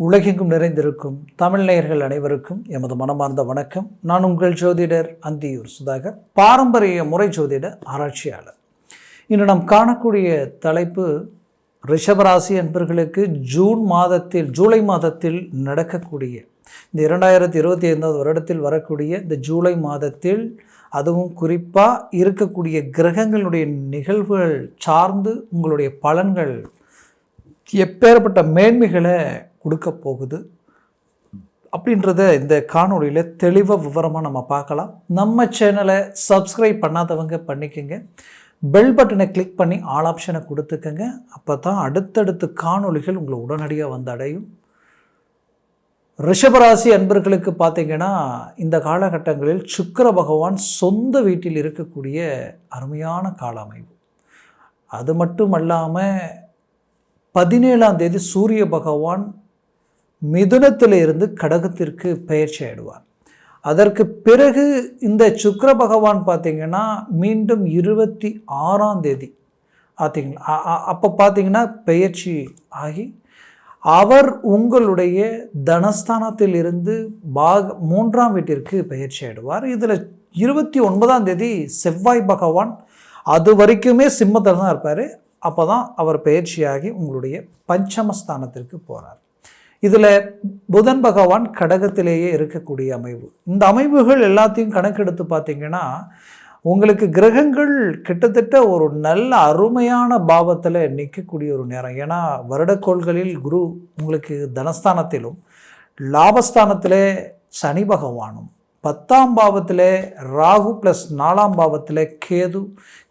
உலகெங்கும் நிறைந்திருக்கும் தமிழ்நேயர்கள் அனைவருக்கும் எமது மனமார்ந்த வணக்கம். நான் உங்கள் ஜோதிடர் அந்தியூர் சுதாகர் பாரம்பரிய முறை ஜோதிட ஆராய்ச்சியாளர். இன்று நாம் காணக்கூடிய தலைப்பு ரிஷபராசி என்பர்களுக்கு ஜூன் மாதத்தில் ஜூலை மாதத்தில் நடக்கக்கூடிய இந்த இரண்டாயிரத்தி இருபத்தி ஐந்தாவது வருடத்தில் வரக்கூடிய இந்த ஜூலை மாதத்தில் அதுவும் குறிப்பாக இருக்கக்கூடிய கிரகங்களுடைய நிகழ்வுகள் சார்ந்து உங்களுடைய பலன்கள் எப்பேற்பட்ட மேன்மைகளை கொடுக்க போகுது. அப்படின்றத இந்த காணொளியில் தெளிவாக விவரமாக நம்ம பார்க்கலாம். நம்ம சேனலை சப்ஸ்கிரைப் பண்ணாதவங்க பண்ணிக்கோங்க. பெல் பட்டனை கிளிக் பண்ணி ஆல் ஆப்ஷனை கொடுத்துக்கோங்க. அப்போ தான் அடுத்தடுத்து காணொளிகள் உங்களை உடனடியாக வந்து அடையும். ரிஷபராசி அன்பர்களுக்கு பார்த்தீங்கன்னா இந்த காலகட்டங்களில் சுக்கர பகவான் சொந்த வீட்டில் இருக்கக்கூடிய அருமையான கால அமைவு அது மட்டும் அல்லாமல் பதினேழாம் தேதி சூரிய பகவான் மிதுனத்தில் இருந்து கடகத்திற்கு பயிற்சி ஆயிடுவார். அதற்கு பிறகு இந்த சுக்கர பகவான் பார்த்தீங்கன்னா மீண்டும் இருபத்தி ஆறாம் தேதி. பார்த்தீங்களா? அப்போ பார்த்தீங்கன்னா பெயர்ச்சி ஆகி அவர் உங்களுடைய தனஸ்தானத்தில் இருந்து பாக மூன்றாம் வீட்டிற்கு பயிற்சி ஆயிடுவார். இதில் இருபத்தி ஒன்பதாம் தேதி செவ்வாய் பகவான் அது வரைக்குமே சிம்மத்தில் தான் இருப்பார். அப்போ தான் அவர் பயிற்சியாகி உங்களுடைய பஞ்சமஸ்தானத்திற்கு போகிறார் இதில் புதன் பகவான் கடகத்திலேயே இருக்கக்கூடிய அமைவு. இந்த அமைவுகள் எல்லாத்தையும் கணக்கெடுத்து பார்த்தீங்கன்னா உங்களுக்கு கிரகங்கள் கிட்டத்தட்ட ஒரு நல்ல அருமையான பாவத்தில் நிற்கக்கூடிய ஒரு நேரம். ஏன்னா வருடக்கோள்களில் குரு உங்களுக்கு தனஸ்தானத்திலும் லாபஸ்தானத்தில் சனி பகவானும். பத்தாம் பாவத்தில் ராகு ப்ளஸ் நாலாம் பாவத்தில் கேது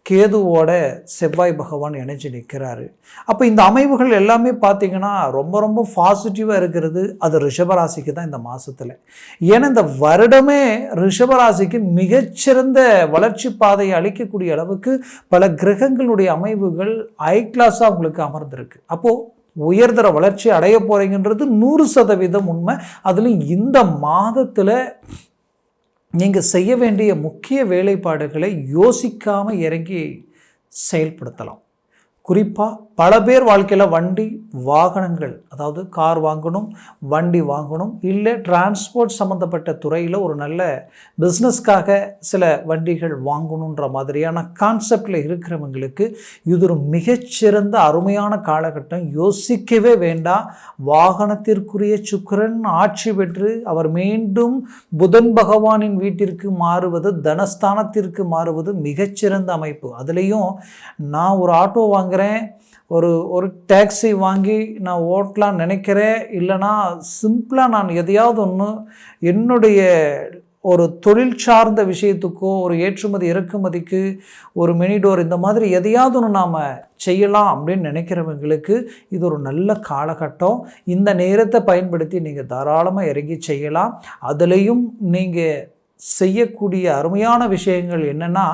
கேதுவோட செவ்வாய் பகவான் இணைஞ்சு நிற்கிறாரு. அப்போ இந்த அமைவுகள் எல்லாமே பார்த்திங்கன்னா ரொம்ப ரொம்ப பாசிட்டிவாக இருக்கிறது. அது ரிஷபராசிக்கு தான் இந்த மாதத்தில் ஏன்னா இந்த வருடமே ரிஷபராசிக்கு மிகச்சிறந்த வளர்ச்சி பாதையை அளிக்கக்கூடிய அளவுக்கு பல கிரகங்களுடைய அமைவுகள் ஐ கிளாஸாக உங்களுக்கு அமர்ந்திருக்கு. அப்போது உயர்தர வளர்ச்சி அடைய போகிறீங்கன்றது நூறு சதவீதம் உண்மை. அதுலேயும் இந்த மாதத்தில் நீங்கள் செய்ய வேண்டிய முக்கிய வேலைப்பாடுகளை யோசிக்காமல் இறங்கி செயல்படுத்தலாம். குறிப்பாக பல பேர் வாழ்க்கையில் வண்டி வாகனங்கள் அதாவது கார் வாங்கணும் வண்டி வாங்கணும் இல்லை டிரான்ஸ்போர்ட் சம்மந்தப்பட்ட துறையில் ஒரு நல்ல பிஸ்னஸ்க்காக சில வண்டிகள் வாங்கணுன்ற மாதிரியான கான்செப்டில் இருக்கிறவங்களுக்கு இது ஒரு மிகச்சிறந்த அருமையான காலகட்டம். யோசிக்கவே வேண்டாம். வாகனத்திற்குரிய சுக்கரன் ஆட்சி பெற்று அவர் மீண்டும் புதன் பகவானின் வீட்டிற்கு மாறுவது தனஸ்தானத்திற்கு மாறுவது மிகச்சிறந்த அமைப்பு. அதுலேயும் நான் ஒரு ஆட்டோ வாங்குகிறேன் ஒரு ஒரு டாக்ஸி வாங்கி நான் ஓட்டலாம் நினைக்கிறேன் இல்லைனா சிம்பிளாக நான் எதையாவது ஒன்று என்னுடைய ஒரு தொழில் சார்ந்த விஷயத்துக்கோ ஒரு ஏற்றுமதி இறக்குமதிக்கு ஒரு மினிடோர் இந்த மாதிரி எதையாவது ஒன்று நாம் செய்யலாம் அப்படின்னு நினைக்கிறவங்களுக்கு இது ஒரு நல்ல காலகட்டம். இந்த நேரத்தை பயன்படுத்தி நீங்கள் தாராளமாக இறங்கி செய்யலாம். அதுலேயும் நீங்கள் செய்யக்கூடிய அருமையான விஷயங்கள் என்னென்னா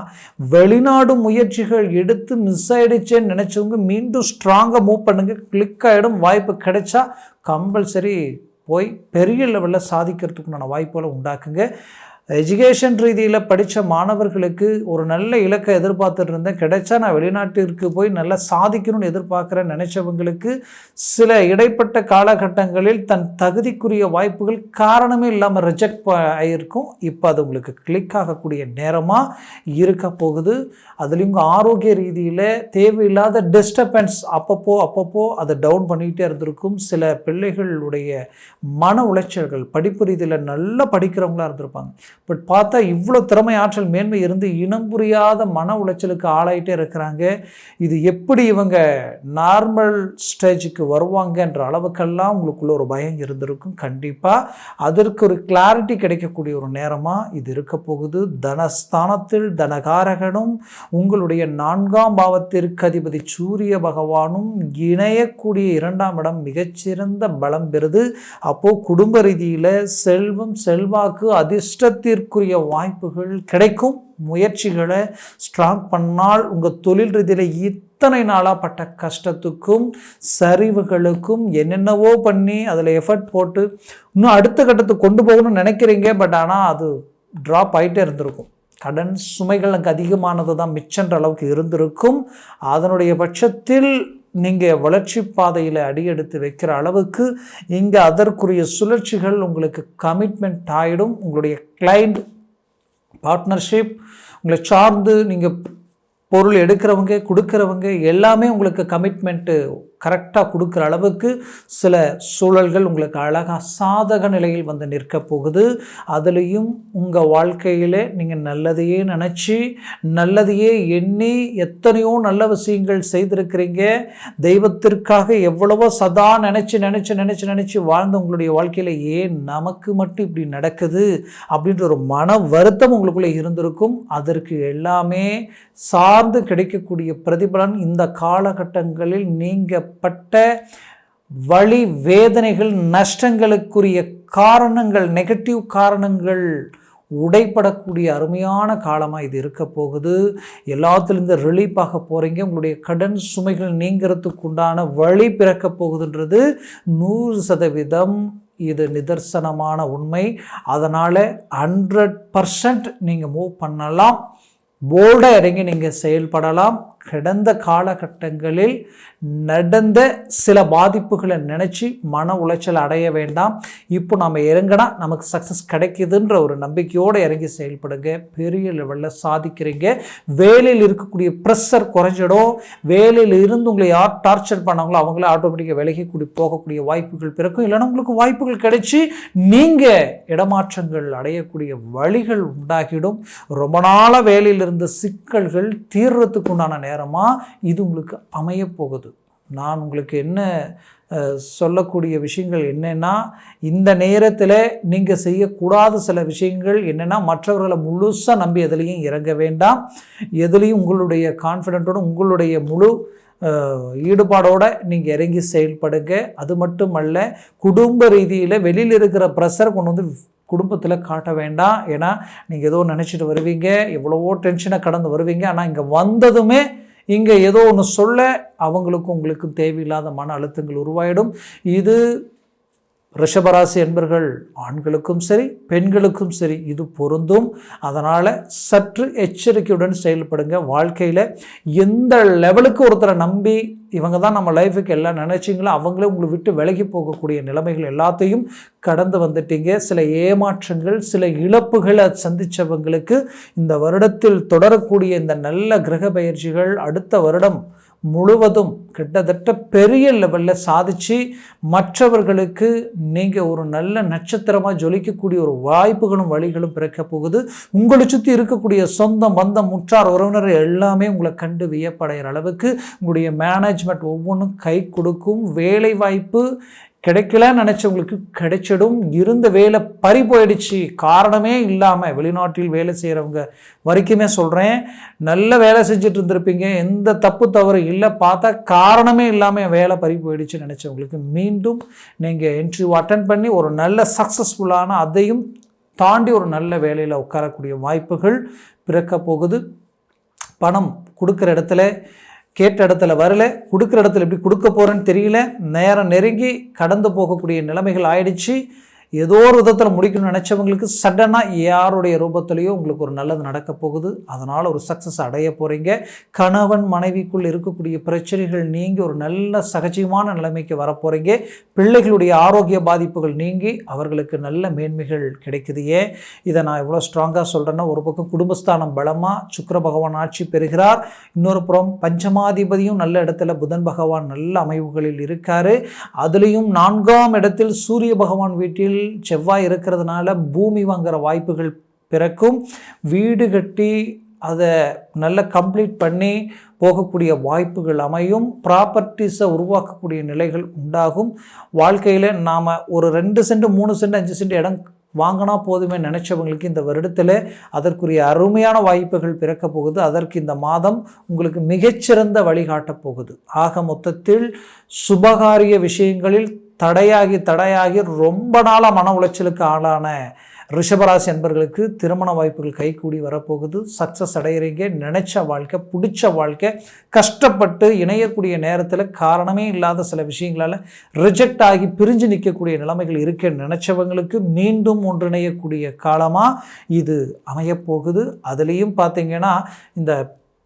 வெளிநாடு முயற்சிகள் எடுத்து மிஸ் ஆகிடுச்சேன்னு நினச்சவங்க மீண்டும் ஸ்ட்ராங்காக மூவ் பண்ணுங்கள் கிளிக் ஆகிடும் வாய்ப்பு கிடைச்சா கம்பல்சரி போய் பெரிய லெவலில் சாதிக்கிறதுக்குண்டான வாய்ப்புகளை உண்டாக்குங்க. எஜுகேஷன் ரீதியில் படித்த மாணவர்களுக்கு ஒரு நல்ல இலக்கை எதிர்பார்த்துட்டு இருந்தேன் கிடைச்சா நான் வெளிநாட்டிற்கு போய் நல்லா சாதிக்கணும்னு எதிர்பார்க்குறேன் நினச்சவங்களுக்கு சில இடைப்பட்ட காலகட்டங்களில் தன் தகுதிக்குரிய வாய்ப்புகள் காரணமே இல்லாமல் ரிஜெக்ட் ஆகியிருக்கும் இப்போ அது உங்களுக்கு கிளிக் ஆகக்கூடிய நேரமாக இருக்க போகுது. அதுலேயும் ஆரோக்கிய ரீதியில் தேவையில்லாத டிஸ்டர்பன்ஸ் அப்பப்போ அப்பப்போ அதை டவுன் பண்ணிக்கிட்டே இருந்திருக்கும். சில பிள்ளைகளுடைய மன உளைச்சல்கள் படிப்பு ரீதியில் நல்லா படிக்கிறவங்களா இருந்திருப்பாங்க. பட் பார்த்தா இவ்வளோ திறமை ஆற்றல் மேன்மை இருந்து இனம் புரியாத மன உளைச்சலுக்கு ஆளாயிட்டே இருக்கிறாங்க. இது எப்படி இவங்க நார்மல் ஸ்டேஜுக்கு வருவாங்கன்ற அளவுக்கெல்லாம் உங்களுக்குள்ள ஒரு பயம் இருந்திருக்கும். கண்டிப்பாக அதற்கு ஒரு கிளாரிட்டி கிடைக்கக்கூடிய ஒரு நேரமாக இது இருக்க போகுது. தனஸ்தானத்தில் தனகாரகனும் உங்களுடைய நான்காம் பாவத்திற்கு அதிபதி சூரிய பகவானும் இணையக்கூடிய இரண்டாம் இடம் மிகச்சிறந்த பலம் பெறுது. அப்போது குடும்ப ரீதியில் செல்வம் செல்வாக்கு அதிர்ஷ்டத்தில் வெற்றிக்குரிய வாய்ப்புகள் கிடைக்கும். முயற்சிகளை ஸ்ட்ராங் பண்ணால் உங்கள் தொழில் ரீதியில் இத்தனை நாளாக பட்ட கஷ்டத்துக்கும் சரிவுகளுக்கும் என்னென்னவோ பண்ணி அதில் எஃபர்ட் போட்டு இன்னும் அடுத்த கட்டத்துக்கு கொண்டு போகணும்னு நினைக்கிறீங்க. பட் ஆனால் அது ட்ராப் ஆகிட்டே இருந்திருக்கும். கடன் சுமைகள் எனக்கு அதிகமானது தான் மிச்சன்ற அளவுக்கு இருந்திருக்கும். அதனுடைய பட்சத்தில் நீங்கள் வளர்ச்சி பாதையில் அடியெடுத்து வைக்கிற அளவுக்கு இங்கே அதற்குரிய சுழற்சிகள் உங்களுக்கு கமிட்மெண்ட் ஆகிடும் உங்களுடைய கிளைண்ட் பார்ட்னர்ஷிப் உங்களை சார்ந்து நீங்கள் பொருள் எடுக்கிறவங்க கொடுக்குறவங்க எல்லாமே உங்களுக்கு கமிட்மெண்ட்டு கரெக்டாக கொடுக்குற அளவுக்கு சில சூழல்கள் உங்களுக்கு அழகாக சாதக நிலையில் வந்து நிற்க போகுது. அதுலேயும் உங்கள் வாழ்க்கையில் நீங்கள் நல்லதையே நினச்சி நல்லதையே எண்ணி எத்தனையோ நல்ல விஷயங்கள் செய்திருக்கிறீங்க. தெய்வத்திற்காக எவ்வளவோ சதா நினச்சி நினச்சி நினச்சி நினச்சி வாழ்ந்த உங்களுடைய வாழ்க்கையில் ஏன் நமக்கு மட்டும் இப்படி நடக்குது அப்படின்ற ஒரு மன வருத்தம் உங்களுக்குள்ளே இருந்திருக்கும். அதற்கு எல்லாமே சார்ந்து கிடைக்கக்கூடிய பிரதிபலன் இந்த காலகட்டங்களில் நீங்கள் பட்ட வழி வேதனைகள் நஷ்டங்களுக்குரிய காரணங்கள் நெகட்டிவ் காரணங்கள் உடைப்படக்கூடிய அருமையான காலமாக இது இருக்க போகுது. எல்லாத்துலேருந்து ரிலீஃபாக போகிறீங்க உங்களுடைய கடன் சுமைகள் நீங்கிறதுக்கு உண்டான வழி பிறக்க போகுதுன்றது நூறு சதவீதம் இது நிதர்சனமான உண்மை. அதனால் ஹண்ட்ரட் பர்சன்ட் நீங்கள் மூவ் பண்ணலாம். போல்டாக இறங்கி நீங்கள் செயல்படலாம். கடந்த காலகட்டங்களில் நடந்த சில பாதிப்புகளை நினச்சி மன உளைச்சல் அடைய வேண்டாம். இப்போ நம்ம இறங்கினா நமக்கு சக்ஸஸ் கிடைக்குதுன்ற ஒரு நம்பிக்கையோடு இறங்கி செயல்படுங்க. பெரிய லெவலில் சாதிக்கிறீங்க. வேலையில் இருக்கக்கூடிய ப்ரெஷர் குறைஞ்சிடும். வேலையில் இருந்து உங்களை யார் டார்ச்சர் பண்ணாங்களோ அவங்கள ஆட்டோமேட்டிக்காக கூடி போகக்கூடிய வாய்ப்புகள் பிறக்கும். இல்லைன்னா உங்களுக்கு வாய்ப்புகள் கிடைச்சி நீங்கள் இடமாற்றங்கள் அடையக்கூடிய வழிகள் உண்டாகிடும். ரொம்ப நாளாக வேலையில் இருந்த சிக்கல்கள் தீர்றதுக்கு உண்டான நேரமாக இது உங்களுக்கு அமையப்போகுது நான் உங்களுக்கு என்ன சொல்லக்கூடிய விஷயங்கள் என்னென்னா இந்த நேரத்தில் நீங்கள் செய்யக்கூடாத சில விஷயங்கள் என்னென்னா மற்றவர்களை முழுசாக நம்பி எதுலேயும் இறங்க வேண்டாம். எதுலேயும் உங்களுடைய கான்ஃபிடென்ட்டோடு உங்களுடைய முழு ஈடுபாடோடு நீங்கள் இறங்கி செயல்படுங்க. அது மட்டுமல்ல குடும்ப ரீதியில் வெளியில் இருக்கிற ப்ரெஷர் கொண்டு வந்து குடும்பத்தில் காட்ட வேண்டாம். ஏன்னா நீங்கள் ஏதோ நினச்சிட்டு வருவீங்க எவ்வளவோ டென்ஷனை கடந்து வருவீங்க. ஆனால் இங்கே வந்ததுமே இங்கே ஏதோ ஒன்று சொல்ல அவங்களுக்கும் உங்களுக்கும் தேவையில்லாத மன அழுத்தங்கள் உருவாயிடும். இது ரிஷபராசி என்பர்கள் ஆண்களுக்கும் சரி பெண்களுக்கும் சரி இது பொருந்தும். அதனால் சற்று எச்சரிக்கையுடன் செயல்படுங்க. வாழ்க்கையில் எந்த லெவலுக்கு ஒருத்தரை நம்பி இவங்க தான் நம்ம லைஃபுக்கு எல்லாம் நினச்சிங்களோ அவங்களே உங்களை விட்டு விலகி போகக்கூடிய நிலைமைகள் எல்லாத்தையும் கடந்து வந்துட்டீங்க. சில ஏமாற்றங்கள் சில இழப்புகளை சந்தித்தவங்களுக்கு இந்த வருடத்தில் தொடரக்கூடிய இந்த நல்ல கிரக பயிற்சிகள் அடுத்த வருடம் முழுவதும் கிட்டத்தட்ட பெரிய லெவலில் சாதித்து மற்றவர்களுக்கு நீங்கள் ஒரு நல்ல நட்சத்திரமாக ஜொலிக்கக்கூடிய ஒரு வாய்ப்புகளும் வழிகளும் பிறக்க போகுது. உங்களை சுற்றி இருக்கக்கூடிய சொந்த பந்தம் முற்றார் உறவினர் எல்லாமே உங்களை கண்டு வியப்படைகிற அளவுக்கு உங்களுடைய மேனேஜ்மெண்ட் ஒவ்வொன்றும் கை கொடுக்கும். வேலை வாய்ப்பு கிடைக்கலன்னு நினச்சவங்களுக்கு கிடைச்சிடும். இருந்த வேலை பறி போயிடுச்சு. காரணமே இல்லாமல் வெளிநாட்டில் வேலை செய்கிறவங்க வரைக்குமே சொல்கிறேன் நல்ல வேலை செஞ்சுட்டு இருந்திருப்பீங்க. எந்த தப்பு தவறு இல்லை பார்த்தா காரணமே இல்லாமல் வேலை பறி போயிடுச்சு நினச்சவங்களுக்கு மீண்டும் நீங்கள் இன்டர்வியூ அட்டன் பண்ணி ஒரு நல்ல சக்ஸஸ்ஃபுல்லான அதையும் தாண்டி ஒரு நல்ல வேலையில் உட்காரக்கூடிய வாய்ப்புகள் பிறக்க போகுது. பணம் கொடுக்குற இடத்துல கேட்ட இடத்துல வரல கொடுக்குற இடத்துல எப்படி கொடுக்க போகிறேன்னு தெரியல நேரம் நெருங்கி கடந்து போகக்கூடிய நிலைமைகள் ஆயிடுச்சு. ஏதோ ஒரு விதத்தில் முடிக்கணும்னு நினச்சவங்களுக்கு சடனாக யாருடைய ரூபத்திலையோ உங்களுக்கு ஒரு நல்லது நடக்க போகுது. அதனால் ஒரு சக்ஸஸ் அடைய போகிறீங்க கணவன் மனைவிக்குள் இருக்கக்கூடிய பிரச்சனைகள் நீங்கி ஒரு நல்ல சகஜமான நிலைமைக்கு வரப்போகிறீங்க பிள்ளைகளுடைய ஆரோக்கிய பாதிப்புகள் நீங்கி அவர்களுக்கு நல்ல மேன்மைகள் கிடைக்குது. ஏன்? இதை நான் எவ்வளோ ஸ்ட்ராங்காக சொல்கிறேன்னா ஒரு பக்கம் குடும்பஸ்தானம் பலமாக சுக்கர பகவான் ஆட்சி பெறுகிறார். இன்னொரு புறம் பஞ்சமாதிபதியும் நல்ல இடத்துல புதன் பகவான் நல்ல அமைவுகளில் இருக்கார். அதுலேயும் நான்காம் இடத்தில் சூரிய பகவான் வீட்டில் செவ்வாய் இருக்கிறதுனால பூமி வாங்குகிற வாய்ப்புகள் பிறக்கும். வீடு கட்டி அதை நல்ல கம்ப்ளீட் பண்ணி போகக்கூடிய வாய்ப்புகள் அமையும். ப்ராப்பர்ட்டிஸை உருவாக்கக்கூடிய நிலைகள் உண்டாகும். வாழ்க்கையில் நாம் ஒரு ரெண்டு சென்ட் மூணு சென்ட் அஞ்சு சென்ட் இடம் வாங்கினா போதுமே நினச்சவங்களுக்கு இந்த வருடத்தில் அதற்குரிய அருமையான வாய்ப்புகள் பிறக்க போகுது. அதற்கு இந்த மாதம் உங்களுக்கு மிகச்சிறந்த வழிகாட்டப் போகுது. ஆக மொத்தத்தில் சுபகாரிய விஷயங்களில் தடையாகி தடையாகி ரொம்ப நாளாக மன உளைச்சலுக்கு ஆளான ரிஷபராசி என்பர்களுக்கு திருமண வாய்ப்புகள் கைகூடி வரப்போகுது. சக்ஸஸ் அடையிறீங்க. நினைச்ச வாழ்க்கை பிடிச்ச வாழ்க்கை கஷ்டப்பட்டு இணையக்கூடிய நேரத்தில் காரணமே இல்லாத சில விஷயங்களால் ரிஜெக்ட் ஆகி பிரிஞ்சு நிற்கக்கூடிய நிலைமைகள் இருக்க நினைச்சவங்களுக்கு மீண்டும் ஒன்றிணையக்கூடிய காலமாக இது அமையப்போகுது. அதுலேயும் பார்த்தீங்கன்னா இந்த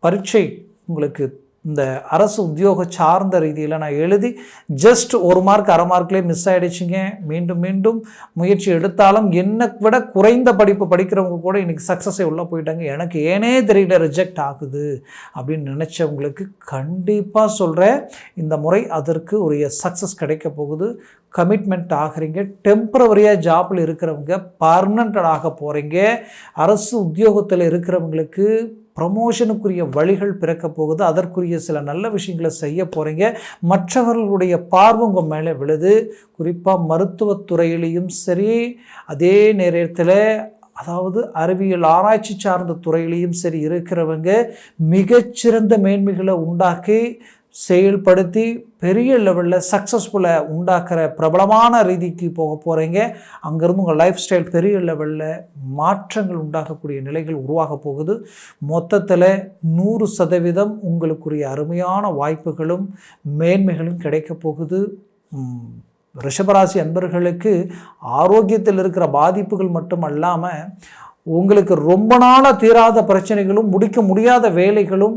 பரீட்சை உங்களுக்கு இந்த அரசு உத்தியோக சார்ந்த ரீதியில் நான் எழுதி ஜஸ்ட் ஒரு மார்க் அரை மார்க்லேயே மிஸ் ஆகிடுச்சிங்க மீண்டும் மீண்டும் முயற்சி எடுத்தாலும் என்னை விட குறைந்த படிப்பு படிக்கிறவங்க கூட இன்றைக்கி சக்ஸஸை உள்ளே போயிட்டாங்க. எனக்கு ஏனே தெரியல ரிஜெக்ட் ஆகுது அப்படின்னு நினச்சவங்களுக்கு கண்டிப்பாக சொல்கிறேன் இந்த முறை அதற்கு உரிய சக்ஸஸ் கிடைக்க போகுது. கமிட்மெண்ட் ஆகிறீங்க. டெம்பரவரியாக ஜாப்பில் இருக்கிறவங்க பர்மனண்டட் ஆக போகிறீங்க அரசு உத்தியோகத்தில் இருக்கிறவங்களுக்கு ப்ரமோஷனுக்குரிய வழிகள் பிறக்க போகுது. அதற்குரிய சில நல்ல விஷயங்களை செய்ய போகிறீங்க மற்றவர்களுடைய பார்வை உங்கள் மேலே விழுது. குறிப்பாக மருத்துவத்துறையிலையும் சரி அதே நேரத்தில் அதாவது அறிவியல் ஆராய்ச்சி சார்ந்த துறையிலையும் சரி இருக்கிறவங்க மிகச்சிறந்த மேன்மைகளை உண்டாக்கி செயல்படுத்தி பெரிய லெவலில் சக்ஸஸ்ஃபுல்லை உண்டாக்குற பிரபலமான ரீதிக்கு போக போகிறீங்க அங்கேருந்து உங்கள் லைஃப் ஸ்டைல் பெரிய லெவலில் மாற்றங்கள் உண்டாகக்கூடிய நிலைகள் உருவாக போகுது. மொத்தத்தில் நூறு சதவீதம் உங்களுக்குரிய அருமையான வாய்ப்புகளும் மேன்மைகளும் கிடைக்க போகுது. ரிஷபராசி அன்பர்களுக்கு ஆரோக்கியத்தில் இருக்கிற பாதிப்புகள் மட்டும் அல்லாமல் உங்களுக்கு ரொம்ப நாளாக தீராத பிரச்சனைகளும் முடிக்க முடியாத வேலைகளும்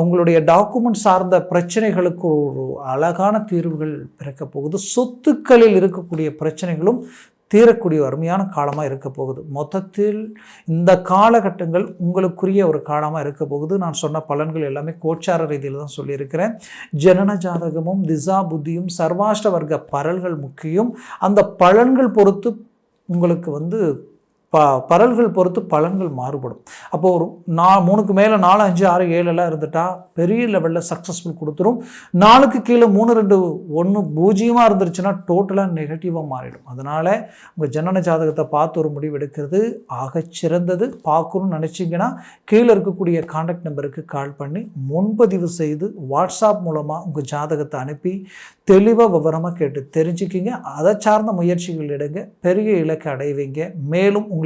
உங்களுடைய டாக்குமெண்ட் சார்ந்த பிரச்சனைகளுக்கு ஒரு அழகான தீர்வுகள் பிறக்க போகுது. சொத்துக்களில் இருக்கக்கூடிய பிரச்சனைகளும் தீரக்கூடிய அருமையான காலமாக இருக்க போகுது. மொத்தத்தில் இந்த காலகட்டங்கள் உங்களுக்குரிய ஒரு காலமாக இருக்க போகுது. நான் சொன்ன பலன்கள் எல்லாமே கோச்சார ரீதியில் தான் சொல்லியிருக்கிறேன். ஜனன ஜாதகமும் திசா புத்தியும் சர்வாஷ்ட வர்க்க பரல்கள் முக்கியம். அந்த பலன்கள் பொறுத்து உங்களுக்கு வந்து ப பரல்கள் பொறுத்து பலன்கள் மாறுபடும். அப்போது ஒரு நா மூணுக்கு மேலே நாலு அஞ்சு ஆறு ஏழுலாம் இருந்துட்டால் பெரிய லெவலில் சக்ஸஸ்ஃபுல் கொடுத்துரும். நாலுக்கு கீழே மூணு ரெண்டு ஒன்று பூஜ்ஜியமாக இருந்துருச்சுன்னா டோட்டலாக நெகட்டிவாக மாறிடும். அதனால் உங்கள் ஜனன ஜாதகத்தை பார்த்து ஒரு முடிவு எடுக்கிறது ஆகச்சிறந்தது பார்க்கணும்னு நினச்சிங்கன்னா கீழே இருக்கக்கூடிய காண்டாக்ட் நம்பருக்கு கால் பண்ணி முன்பதிவு செய்து வாட்ஸ்அப் மூலமாக உங்கள் ஜாதகத்தை அனுப்பி தெளிவாக விவரமாக கேட்டு தெரிஞ்சுக்கிங்க. அதை சார்ந்த முயற்சிகள் எடுங்க. பெரிய இலக்கை அடைவீங்க. மேலும் உங்களுக்கு